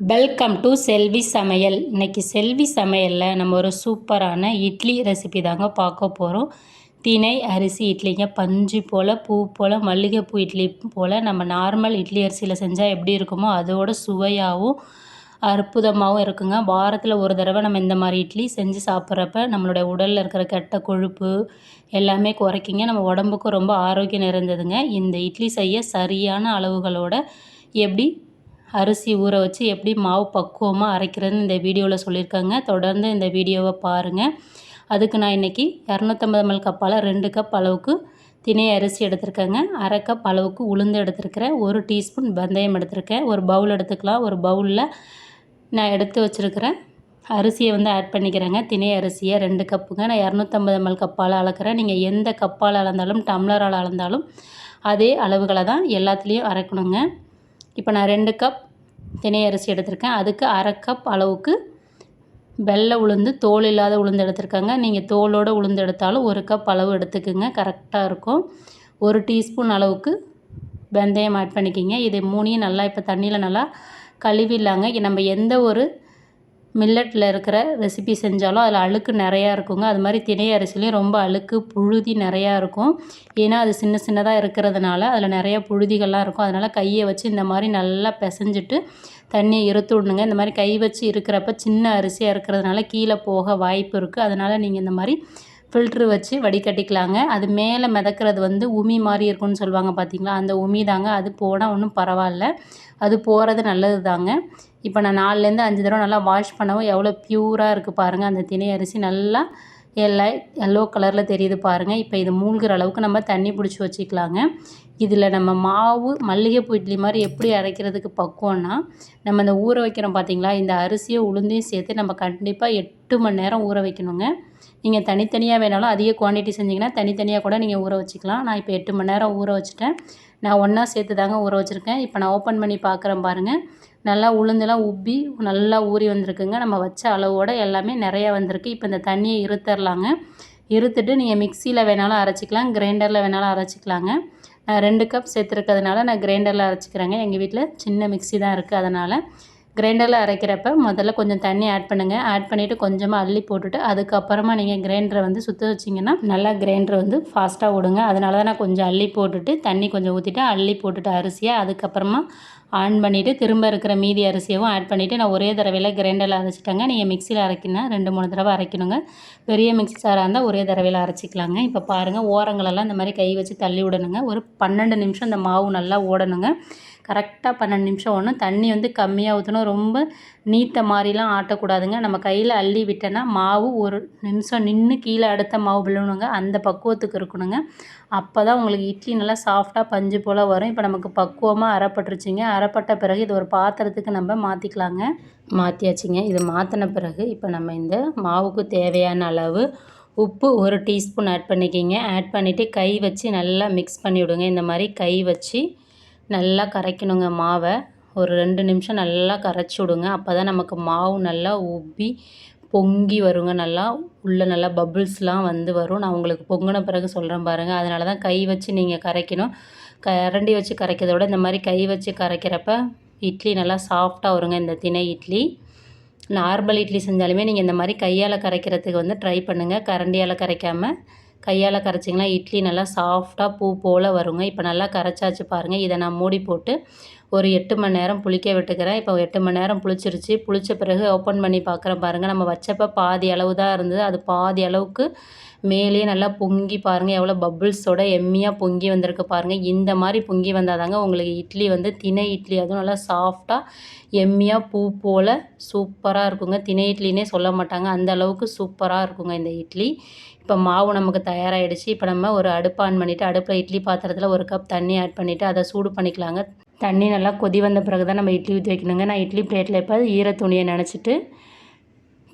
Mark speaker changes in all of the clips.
Speaker 1: Welcome to செல்வி சமையல் இன்னைக்கு செல்வி சமையலில் நம்ம ஒரு சூப்பரான இட்லி ரெசிபி தாங்க பார்க்க போகிறோம் திணை அரிசி இட்லிங்க பஞ்சு போல் பூ போல் மல்லிகைப்பூ இட்லி போல் நம்ம நார்மல் இட்லி அரிசியில் செஞ்சால் எப்படி இருக்குமோ அதோட சுவையாகவும் அற்புதமாகவும் இருக்குங்க. வாரத்தில் ஒரு தடவை நம்ம இந்த மாதிரி இட்லி செஞ்சு சாப்பிட்றப்ப நம்மளுடைய உடலில் இருக்கிற கெட்ட கொழுப்பு எல்லாமே குறைக்குங்க. நம்ம உடம்புக்கும் ரொம்ப ஆரோக்கியம் நிறைந்ததுங்க. இந்த இட்லி செய்ய சரியான அளவுகளோட எப்படி அரிசி ஊற வச்சு எப்படி மாவு பக்குவமாக அரைக்கிறதுன்னு இந்த வீடியோவில் சொல்லியிருக்காங்க. தொடர்ந்து இந்த வீடியோவை பாருங்கள் அதுக்கு நான் இன்றைக்கி இரநூத்தம்பது எம்எல் கப்பால் ரெண்டு கப் அளவுக்கு திணை அரிசி எடுத்திருக்கேங்க. அரை கப் அளவுக்கு உளுந்து எடுத்திருக்கிறேன். ஒரு டீஸ்பூன் வெந்தயம் எடுத்திருக்கேன். ஒரு பவுல் எடுத்துக்கலாம். ஒரு பவுலில் நான் எடுத்து வச்சுருக்கிறேன். அரிசியை வந்து ஆட் பண்ணிக்கிறேங்க. திணை அரிசியை ரெண்டு கப்புங்க நான் இரநூத்தம்பது எம்எல் கப்பால் அளக்கிறேன். நீங்கள் எந்த கப்பால் அளந்தாலும் டம்ளரால் அளந்தாலும் அதே அளவுகளை தான் எல்லாத்துலேயும் அரைக்கணுங்க. இப்போ நான் ரெண்டு கப் தினை அரிசி எடுத்திருக்கேன். அதுக்கு அரை கப் அளவுக்கு வெள்ளை உளுந்து தோல் இல்லாத உளுந்து எடுத்திருக்காங்க. நீங்கள் தோலோடு உளுந்து எடுத்தாலும் ஒரு கப் அளவு எடுத்துக்கோங்க. கரெக்டாக இருக்கும். ஒரு டீஸ்பூன் அளவுக்கு வெந்தயம் ஆட் பண்ணிக்கிங்க. இது மூணையும் நல்லா இப்போ தண்ணியில் நல்லா கழுவிடலாங்க. நம்ம எந்த ஒரு மில்லட்டில் இருக்கிற ரெசிபி செஞ்சாலும் அதில் அழுக்கு நிறையா இருக்குங்க. அது மாதிரி திணை அரிசிலையும் ரொம்ப அழுக்கு புழுதி நிறையா இருக்கும். ஏன்னா அது சின்ன சின்னதாக இருக்கிறதுனால அதில் நிறையா புழுதிகள்லாம் இருக்கும். அதனால் கையை வச்சு இந்த மாதிரி நல்லா பிசைஞ்சிட்டு தண்ணியை இருத்து விடணுங்க. இந்த மாதிரி கை வச்சு இருக்கிறப்ப சின்ன அரிசியாக இருக்கிறதுனால கீழே போக வாய்ப்பு இருக்குது அதனால் நீங்கள் இந்த மாதிரி ஃபில்ட்ரு வச்சு வடிகட்டிக்கலாங்க. அது மேலே மிதக்கிறது வந்து உமி மாதிரி இருக்கும்னு சொல்லுவாங்க பார்த்தீங்களா அந்த உமி தாங்க. அது போனால் ஒன்றும் பரவாயில்ல. அது போகிறது நல்லது தாங்க இப்போ நான் நாலுலேருந்து அஞ்சு தடவை நல்லா வாஷ் பண்ணவும் எவ்வளோ ப்யூராக இருக்குது பாருங்கள் அந்த தினை அரிசி நல்லா எல்லை எல்லோ கலரில் தெரியுது பாருங்கள் இப்போ இது மூழ்கிற அளவுக்கு நம்ம தண்ணி பிடிச்சி வச்சுக்கலாங்க. இதில் நம்ம மாவு மல்லிகைப்பூ இட்லி மாதிரி எப்படி அரைக்கிறதுக்கு பக்குவம்னா நம்ம இந்த ஊற வைக்கிறோம் பார்த்தீங்களா? இந்த அரிசியை உளுந்தையும் சேர்த்து நம்ம கண்டிப்பாக எட்டு மணி நேரம் ஊற வைக்கணுங்க. நீங்கள் தனித்தனியாக வேணாலும் அதிக குவான்டிட்டி செஞ்சிங்கன்னா தனித்தனியாக கூட நீங்கள் ஊற வச்சுக்கலாம். நான் இப்போ எட்டு மணி நேரம் ஊற வச்சுட்டேன். நான் ஒன்றா சேர்த்து தாங்க ஊற வச்சுருக்கேன். இப்போ நான் ஓப்பன் பண்ணி பார்க்குறேன் பாருங்கள் நல்லா உளுந்தெல்லாம் உப்பி நல்லா ஊறி வந்திருக்குங்க. நம்ம வச்ச அளவோடு எல்லாமே நிறையா வந்திருக்கு. இப்போ இந்த தண்ணியை இருத்தரலாங்க. இருத்துட்டு நீங்கள் மிக்சியில் வேணாலும் அரைச்சிக்கலாம். கிரைண்டரில் வேணாலும் அரைச்சிக்கலாங்க. நான் ரெண்டு கப் சேர்த்துருக்கிறதுனால நான் கிரைண்டரில் அரைச்சிக்கிறேங்க. எங்கள் வீட்டில் சின்ன மிக்சி தான் இருக்குது அதனால் கிரைண்டரில் அரைக்கிறப்ப முதல்ல கொஞ்சம் தண்ணி ஆட் பண்ணுங்கள் ஆட் பண்ணிவிட்டு கொஞ்சமாக அள்ளி போட்டுட்டு அதுக்கப்புறமா நீங்கள் கிரைண்டரை வந்து சுற்ற வச்சிங்கன்னா நல்லா கிரைண்டர் வந்து ஃபாஸ்ட்டாக விடுங்க அதனால தான் நான் கொஞ்சம் அள்ளி போட்டுட்டு தண்ணி கொஞ்சம் ஊற்றிட்டு அள்ளி போட்டுட்டு அரிசியை அதுக்கப்புறமா ஆன் பண்ணிவிட்டு திரும்ப இருக்கிற மீதி அரிசியவும் ஆட் பண்ணிவிட்டு நான் ஒரே தடவையில் கிரைண்டரில் அரைச்சிட்டேங்க. நீங்கள் மிக்சியில் அரைக்கினா ரெண்டு மூணு தடவை அரைக்கணுங்க. பெரிய மிக்சி சாராக இருந்தால் ஒரே தடவையில் அரைச்சிக்கலாங்க. இப்போ பாருங்கள் ஓரங்களெல்லாம் இந்த மாதிரி கை வச்சு தள்ளி விடணுங்க. ஒரு பன்னெண்டு நிமிஷம் இந்த மாவு நல்லா ஓடணுங்க. கரெக்டாக பன்னெண்டு நிமிஷம் ஒன்று தண்ணி வந்து கம்மியாக ஊற்றணும் ரொம்ப நீத்த மாதிரிலாம் ஆட்டக்கூடாதுங்க. நம்ம கையில் அள்ளி விட்டோன்னா மாவு ஒரு நிமிஷம் நின்று கீழே அடுத்த மாவு விழுணுங்க. அந்த பக்குவத்துக்கு இருக்கணுங்க. அப்போ தான் உங்களுக்கு இட்லி நல்லா சாஃப்டாக பஞ்சு போல் வரும். இப்போ நமக்கு பக்குவமாக அறப்பட்டுருச்சுங்க அரைப்பட்ட பிறகு இது ஒரு பாத்திரத்துக்கு நம்ம மாற்றிக்கலாங்க மாற்றியாச்சுங்க இது மாற்றின பிறகு இப்போ நம்ம இந்த மாவுக்கு தேவையான அளவு உப்பு ஒரு டீஸ்பூன் ஆட் பண்ணிக்கிங்க. ஆட் பண்ணிவிட்டு கை வச்சு நல்லா மிக்ஸ் பண்ணி விடுங்க. இந்த மாதிரி கை வச்சு நல்லா கரைக்கணுங்க மாவை. ஒரு ரெண்டு நிமிஷம் நல்லா கரைச்சி விடுங்க. அப்போ தான் நமக்கு மாவு நல்லா உப்பி பொங்கி வருங்க. நல்லா உள்ளே நல்லா பபுள்ஸ்லாம் வந்து வரும். நான் உங்களுக்கு பொங்கின பிறகு சொல்கிறேன் பாருங்கள் அதனால தான் கை வச்சு நீங்கள் கரைக்கணும். கரண்டி வச்சு கரைக்கிறத விட இந்த மாதிரி கை வச்சு கரைக்கிறப்ப இட்லி நல்லா சாஃப்டாக வருங்க. இந்த திணை இட்லி. நார்மல் இட்லி செஞ்சாலுமே நீங்கள் இந்த மாதிரி கையால் கரைக்கிறதுக்கு வந்து ட்ரை பண்ணுங்கள் கரண்டியால் கரைக்காமல் கையால் கரைச்சிங்கன்னா இட்லி நல்லா சாஃப்டாக பூ போல் வருங்க. இப்போ நல்லா கரைச்சாச்சு பாருங்கள் இதை நான் மூடி போட்டு ஒரு எட்டு மணி நேரம் புளிக்க விட்டுக்கிறேன். இப்போ எட்டு மணி நேரம் புளிச்சிருச்சு. புளித்த பிறகு ஓப்பன் பண்ணி பார்க்குறேன் பாருங்கள் நம்ம வச்சப்போ பாதி அளவு தான் இருந்தது. அது பாதி அளவுக்கு மேலேயே நல்லா பொங்கி பாருங்கள் எவ்வளோ பபுள்ஸோட எம்மியாக பொங்கி வந்திருக்கு பாருங்கள் இந்த மாதிரி பொங்கி வந்தால் தாங்க உங்களுக்கு இட்லி வந்து தினை இட்லி. அதுவும் நல்லா சாஃப்டாக எம்மியாக பூ போல் சூப்பராக இருக்குங்க. தினை இட்லினே சொல்ல மாட்டாங்க. அந்த அளவுக்கு சூப்பராக இருக்குங்க இந்த இட்லி. இப்போ மாவு நமக்கு தயாராகிடுச்சு இப்போ நம்ம ஒரு அடுப்பு ஆன் பண்ணிவிட்டு அடுப்பில் இட்லி பாத்திரத்தில் ஒரு கப் தண்ணி ஆட் பண்ணிவிட்டு அதை சூடு பண்ணிக்கலாங்க. தண்ணி நல்லா கொதி வந்த பிறகு தான் நம்ம இட்லி ஊற்றி வைக்கணுங்க. நான் இட்லி பிளேட்டில் இப்போ ஈர துணியை நினச்சிட்டு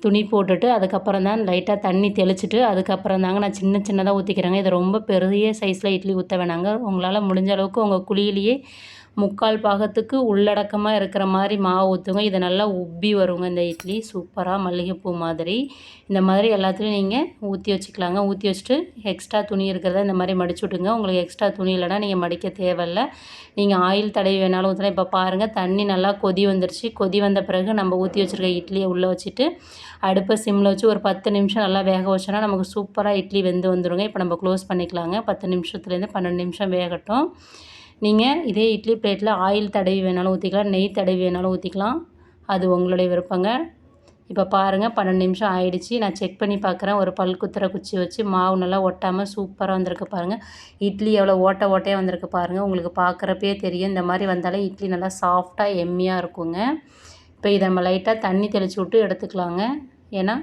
Speaker 1: துணி போட்டுட்டு அதுக்கப்புறம் தான் லைட்டாக தண்ணி தெளிச்சிட்டு அதுக்கப்புறம் தாங்க நான் சின்ன சின்னதாக ஊற்றிக்கிறேங்க இது ரொம்ப பெரிய சைஸில் இட்லி ஊற்ற வேணாங்க. உங்களால் முடிஞ்ச அளவுக்கு உங்கள் குழியிலேயே முக்கால் பாகத்துக்கு உள்ளடக்கமாக இருக்கிற மாதிரி மாவு ஊற்றுங்க இதை நல்லா உப்பி வருங்க இந்த இட்லி. சூப்பராக மல்லிகைப்பூ மாதிரி. இந்த மாதிரி எல்லாத்துலேயும் நீங்கள் ஊற்றி வச்சுக்கலாங்க. ஊற்றி வச்சுட்டு எக்ஸ்ட்ரா துணி இருக்கிறத இந்த மாதிரி மடிச்சு விட்டுங்க. உங்களுக்கு எக்ஸ்ட்ரா துணி இல்லைனா நீங்கள் மடிக்க தேவையில்ல. நீங்கள் ஆயில் தடவி வேணாலும் ஊற்றலாம் இப்போ பாருங்கள் தண்ணி நல்லா கொதி வந்துருச்சு. கொதி வந்த பிறகு நம்ம ஊற்றி வச்சுருக்க இட்லியை உள்ளே வச்சுட்டு அடுப்பை சிம்மில் வச்சு ஒரு பத்து நிமிஷம் நல்லா வேக வச்சோன்னா நமக்கு சூப்பராக இட்லி வெந்து வந்துடுங்க இப்போ நம்ம க்ளோஸ் பண்ணிக்கலாங்க. பத்து நிமிஷத்துலேருந்து பன்னெண்டு நிமிஷம் வேகட்டும். நீங்கள் இதே இட்லி பிளேட்டில் ஆயில் தடவி வேணாலும் ஊற்றிக்கலாம் நெய் தடவி வேணாலும் ஊற்றிக்கலாம் அது உங்களுடைய விருப்பங்க. இப்போ பாருங்கள் பன்னெண்டு நிமிஷம் ஆயிடுச்சு. நான் செக் பண்ணி பார்க்குறேன் ஒரு பல் குத்துற குச்சி வச்சு மாவு நல்லா ஒட்டாமல் சூப்பராக வந்திருக்கு பாருங்கள் இட்லி எவ்வளோ ஓட்ட ஓட்டையாக வந்திருக்கு பாருங்கள் உங்களுக்கு பார்க்குறப்பே தெரியும். இந்த மாதிரி வந்தாலே இட்லி நல்லா சாஃப்டாக எம்மியாக இருக்குங்க. இப்போ இதை நம்ம லைட்டாக தண்ணி தெளித்து விட்டு எடுத்துக்கலாங்க. ஏன்னா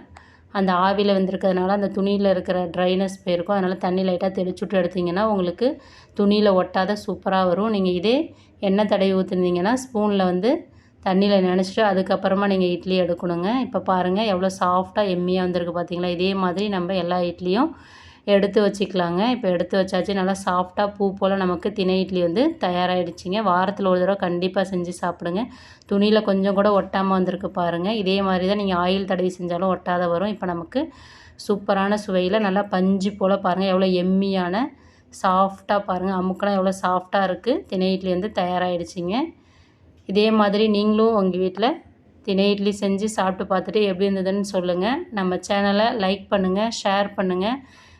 Speaker 1: அந்த ஆவியில் வந்திருக்கிறதுனால அந்த துணியில் இருக்கிற ட்ரைனஸ் போயிருக்கும். அதனால் தண்ணி லைட்டாக தெளிச்சு விட்டு எடுத்திங்கன்னா உங்களுக்கு துணியில் ஒட்டாத சூப்பராக வரும். நீங்கள் இதே எண்ணெய் தடவி ஊற்றுனீங்கன்னா ஸ்பூனில் வந்து தண்ணியில் நினச்சிட்டு அதுக்கப்புறமா நீங்கள் இட்லி எடுக்கணுங்க. இப்போ பாருங்கள் எவ்வளோ சாஃப்டாக எம்மியாக வந்திருக்கு பார்த்தீங்களா இதே மாதிரி நம்ம எல்லா இட்லியும் எடுத்து வச்சுக்கலாங்க. இப்போ எடுத்து வச்சாச்சு. நல்லா சாஃப்டாக பூ போல் நமக்கு தினை இட்லி வந்து தயாராகிடுச்சிங்க வாரத்தில் ஒரு தடவை கண்டிப்பாக செஞ்சு சாப்பிடுங்க. துணியில் கொஞ்சம் கூட ஒட்டாமல் வந்திருக்கு பாருங்கள் இதே மாதிரி தான் நீங்கள் ஆயில் தடவி செஞ்சாலும் ஒட்டாத வரும். இப்போ நமக்கு சூப்பரான சுவையில் நல்லா பஞ்சு போல் பாருங்கள் எவ்வளோ எம்மியான சாஃப்டாக பாருங்கள் அமுக்கெல்லாம் எவ்வளோ சாஃப்டாக இருக்குது தினை இட்லி வந்து தயாராகிடுச்சிங்க இதே மாதிரி நீங்களும் உங்கள் வீட்டில் தினை இட்லி செஞ்சு சாப்பிட்டு பார்த்துட்டு எப்படி இருந்ததுன்னு சொல்லுங்கள் நம்ம சேனலை லைக் பண்ணுங்கள் ஷேர் பண்ணுங்கள்